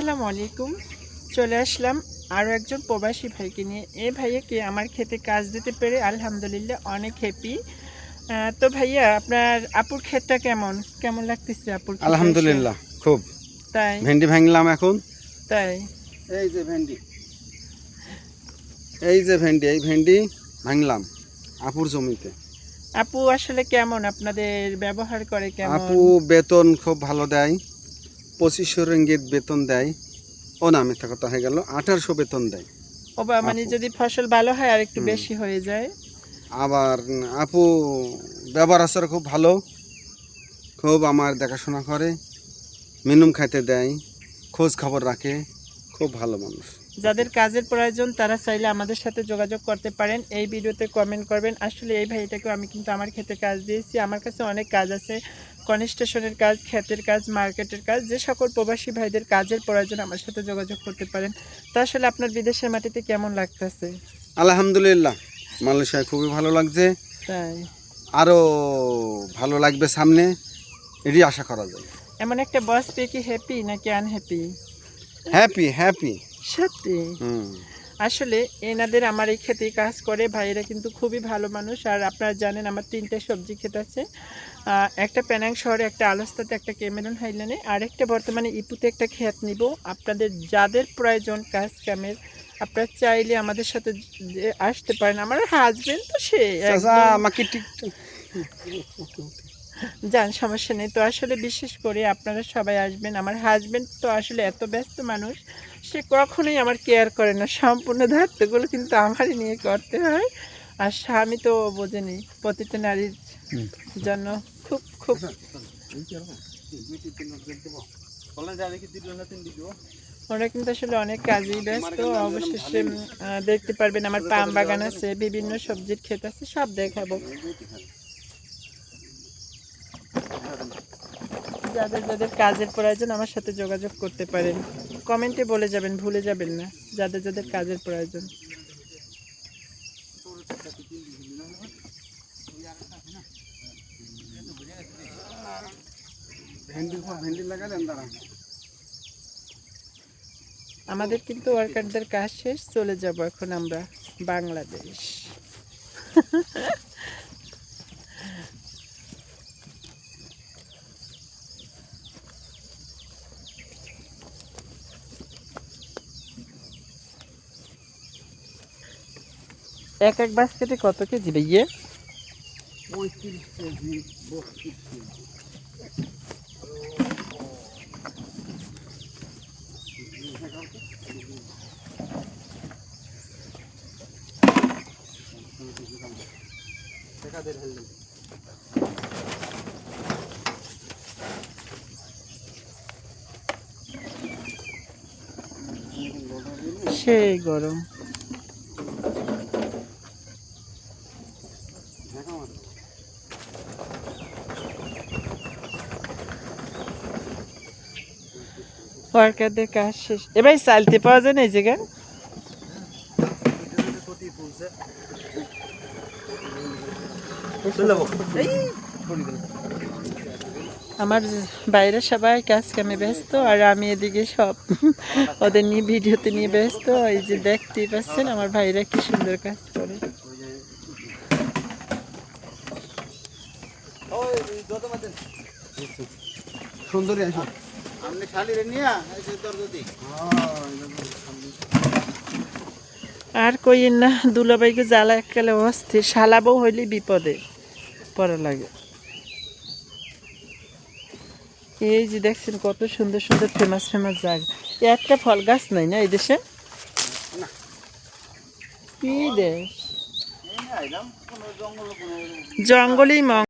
আসসালামু আলাইকুম। চলে আসলাম আরও একজন প্রবাসী ভাইকে নিয়ে। এই ভাইয়াকে আমার খেতে কাজ দিতে পেরে আলহামদুলিল্লাহ অনেক হ্যাপি তো ভাইয়া আপনার আপুর ক্ষেতটা কেমন? কেমন লাগতেছে আপুর আলহামদুলিল্লাহ খুব। তাই? ভেন্ডি ভাঙলাম এখন। তাই? এই যে ভেন্ডি। এই যে ভেন্ডি এই ভেন্ডি ভাঙলাম আপুর জমিতে। আপু আসলে কেমন? আপনাদের ব্যবহার করে কেমন? আপু বেতন খুব ভালো দেয়। পঁচিশশো রিঙ্গিত বেতন দেয়। ও না মিথ্যা কথা হয়ে গেল। আঠারোশো বেতন দেয়। ও মানে যদি ফসল ভালো হয় আর একটু বেশি হয়ে যায়। আবার আপু ব্যবহার আচার খুব ভালো। খুব আমার দেখাশোনা করে। মিনুম খাইতে দেয়। খোঁজ খবর রাখে। খুব ভালো মানুষ। যাদের কাজের প্রয়োজন তারা চাইলে আমাদের সাথে যোগাযোগ করতে পারেন। এই ভিডিওতে কমেন্ট করবেন। আসলে এই ভাইটাকে আমি কিন্তু আমার ক্ষেতে কাজ দিয়েছি। আমার কাছে অনেক কাজ আছে। কনস্ট্রাকশনের কাজ ক্ষেতের কাজ মার্কেটের কাজ যে সকল প্রবাসী ভাইদের কাজের প্রয়োজন আমার সাথে যোগাযোগ করতে পারেন। তা আসলে আপনার বিদেশের মাটিতে কেমন লাগতেছে? আলহামদুলিল্লাহ মালয়েশিয়ায় খুবই ভালো লাগছে। তাই। আরও ভালো লাগবে সামনে এটি আশা করা যায়। এমন একটা বস পেয়ে কি হ্যাপি নাকি আনহ্যাপি হ্যাপি হ্যাপি সত্যি? হুম। আসলে এনাদের আমার এই খেতে কাজ করে ভাইয়েরা কিন্তু খুবই ভালো মানুষ। আর আপনারা জানেন আমার তিনটে সবজি ক্ষেত আছে। একটা প্যানাং শহরে একটা আলস্তাতে একটা কেমেরন হাইল্যান্ডে। আর একটা বর্তমানে ইপুতে একটা ক্ষেত নিব। আপনাদের যাদের প্রয়োজন কাজ কামের আপনারা চাইলে আমাদের সাথে আসতে পারেন। আমার হাজবেন্ড তো সে আমাকে ঠিক যান সমস্যা নেই। তো আসলে বিশেষ করে আপনারা সবাই আসবেন। আমার হাজব্যান্ড তো আসলে এত ব্যস্ত মানুষ সে কখনোই আমার কেয়ার করে না। সম্পূর্ণ দায়িত্বগুলো কিন্তু আমারই নিয়ে করতে হয়। আর স্বামী তো বোঝেনি প্রতিটা নারীর জন্য খুব খুব। ওরা কিন্তু আসলে অনেক কাজেই ব্যস্ত। অবশেষে দেখতে পারবেন আমার পাম বাগান আছে বিভিন্ন সবজির ক্ষেত আছে সব দেখাবো। যাদের যাদের কাজের প্রয়োজন আমার সাথে যোগাযোগ করতে পারেন। কমেন্টে বলে যাবেন ভুলে যাবেন না যাদের যাদের কাজের প্রয়োজন। আমাদের কিন্তু ওয়ার্কারদের কাজ শেষ চলে যাব এখন আমরা বাংলাদেশ। এক এক বাস্কেটে কত কেজি ভাইয়ে? সেই গরম। ওয়ার্কারদের কাজ শেষ এবার চালতে পাওয়া যায় না এই জায়গায় আমার বাইরে সবাই কাজ কামে ব্যস্ত আর আমি এদিকে সব ওদের নিয়ে ভিডিওতে নিয়ে ব্যস্ত এই যে দেখতেই পাচ্ছেন আমার ভাইরা কি সুন্দর কাজ করে সুন্দরী আর কইেন না দুলাবাইকে জ্বালা এককালে অস্থির শালাবও হইলে বিপদে পড়া লাগে। এই যে দেখছেন কত সুন্দর সুন্দর ফেমাস ফেমাস জায়গা। একটা ফল গাছ নাই না এই দেশে? কি দেশ? জঙ্গলেই মং